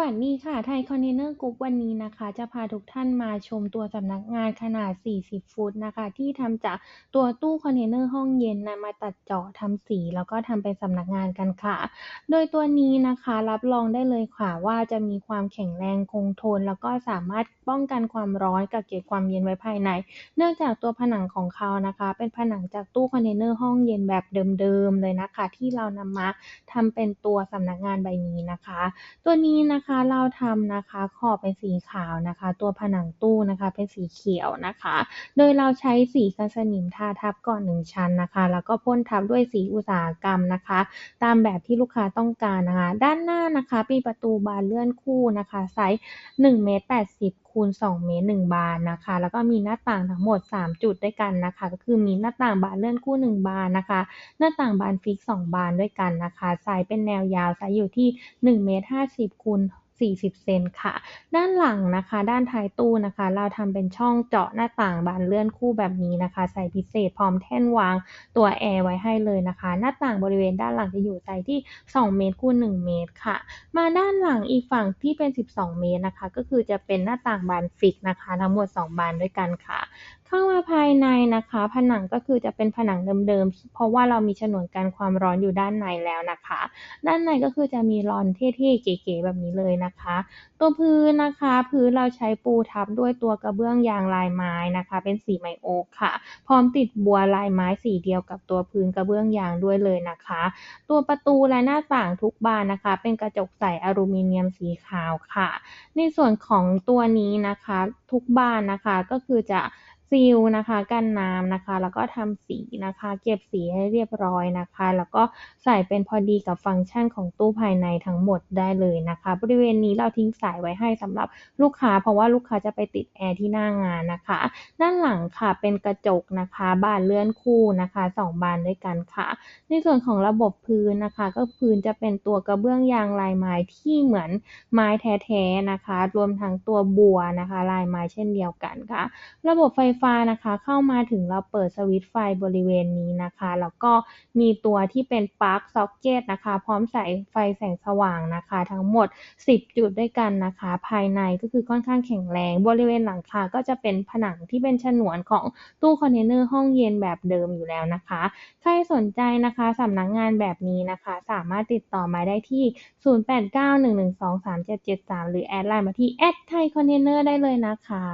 วัสดีค่ะ ไทยคอนเทนเนอร์กรุ๊ปวันนี้นะคะ จะพาทุกท่านมาชมตัวสำนักงานขนาด 40 ฟุตนะคะ ที่ทำจากตัวตู้คอนเทนเนอร์ห้องเย็นนำมาตัดเจาะทำสี แล้วก็ทำเป็นสำนักงานกันค่ะ โดยตัวนี้นะคะรับรองได้เลยค่ะว่าจะมีความแข็งแรงคงทน แล้วก็สามารถป้องกันความร้อนกักเก็บความเย็นไว้ภายใน เนื่องจากตัวผนังของเขานะคะ เป็นผนังจากตู้คอนเทนเนอร์ห้องเย็นแบบเดิมๆเลยนะคะ ที่เรานำมาทำเป็นตัวสำนักงานใบนี้นะคะ ตัวนี้นะคะเราทำนะคะขอบเป็นสีขาวนะคะ ตัวผนังตู้นะคะเป็นสีเขียวนะคะ โดยเราใช้สีกันสนิมทาทับก่อนหนึ่งชั้นนะคะ แล้วก็พ่นทับด้วยสีอุตสาหกรรมนะคะ ตามแบบที่ลูกค้าต้องการนะคะ ด้านหน้านะคะมีประตูบานเลื่อนคู่นะคะไซส์1เมตร80คูณ2เมตร1บานนะคะ แล้วก็มีหน้าต่างทั้งหมด 3 จุดด้วยกันนะคะ ก็คือมีหน้าต่างบานเลื่อนคู่ 1 บานนะคะ หน้าต่างบานฟิก 2 บานด้วยกันนะคะไซส์เป็นแนวยาวไซส์อยู่ที่1เมตร50คูณ 40 เซนค่ะ ด้านหลังนะคะ ด้านท้ายตู้นะคะ เราทำเป็นช่องเจาะหน้าต่างบานเลื่อนคู่แบบนี้นะคะ ใส่พิเศษพร้อมแท่นวางตัวแอร์ไว้ให้เลยนะคะ หน้าต่างบริเวณด้านหลังจะอยู่ไซส์ที่ 2 เมตรคูณ1เมตรค่ะ มาด้านหลังอีกฝั่งที่เป็น 12 เมตรนะคะ ก็คือจะเป็นหน้าต่างบานฟิกนะคะ ทั้งหมด 2 บานด้วยกันค่ะ เข้ามาภายในนะคะ ผนังก็คือจะเป็นผนังเดิมๆ เพราะว่าเรามีฉนวนกันความร้อนอยู่ด้านในแล้วนะคะ ด้านในก็คือจะมีลอนเท่ๆ เก๋ๆ แบบนี้เลยนะคะ ตัวพื้นนะคะ พื้นเราใช้ปูทับด้วยตัวกระเบื้องยางลายไม้นะคะ เป็นสีไมโอค่ะ พร้อมติดบัวลายไม้สีเดียวกับตัวพื้นกระเบื้องยางด้วยเลยนะคะ ตัวประตูและหน้าต่างทุกบานนะคะ เป็นกระจกใสอลูมิเนียมสีขาวค่ะ ในส่วนของตัวนี้นะคะ ทุกบานนะคะก็คือจะ ซีลนะคะกันน้ำนะคะ แล้วก็ทำสีนะคะ เก็บสีให้เรียบร้อยนะคะ แล้วก็ใส่เป็นพอดีกับฟังก์ชันของตู้ภายในทั้งหมดได้เลยนะคะ บริเวณนี้เราทิ้งสายไว้ให้สำหรับลูกค้า เพราะว่าลูกค้าจะไปติดแอร์ที่หน้างานนะคะ ด้านหลังค่ะเป็นกระจกนะคะ บานเลื่อนคู่นะคะ 2 บานด้วยกันค่ะ ในส่วนของระบบพื้นนะคะ ก็พื้นจะเป็นตัวกระเบื้องยางลายไม้ที่เหมือนไม้แท้ๆนะคะ รวมทั้งตัวบัวนะคะ ลายไม้เช่นเดียวกันค่ะ ระบบไฟฟ้านะคะ เข้ามาถึงเราเปิดสวิตช์ไฟบริเวณนี้นะคะ แล้วก็มีตัวที่เป็นปลั๊กซ็อกเก็ตนะคะ พร้อมสายไฟแสงสว่างนะคะ ทั้งหมด 10 จุดด้วยกันนะคะ ภายในก็คือค่อนข้างแข็งแรง บริเวณหลังคาก็จะเป็นผนังที่เป็นฉนวนของตู้คอนเทนเนอร์ห้องเย็นแบบเดิมอยู่แล้วนะคะ ใครสนใจนะคะสำนักงานแบบนี้นะคะ สามารถติดต่อมาได้ที่ 0891123773 หรือแอดไลน์มาที่ @thaicontainer ได้เลยนะคะ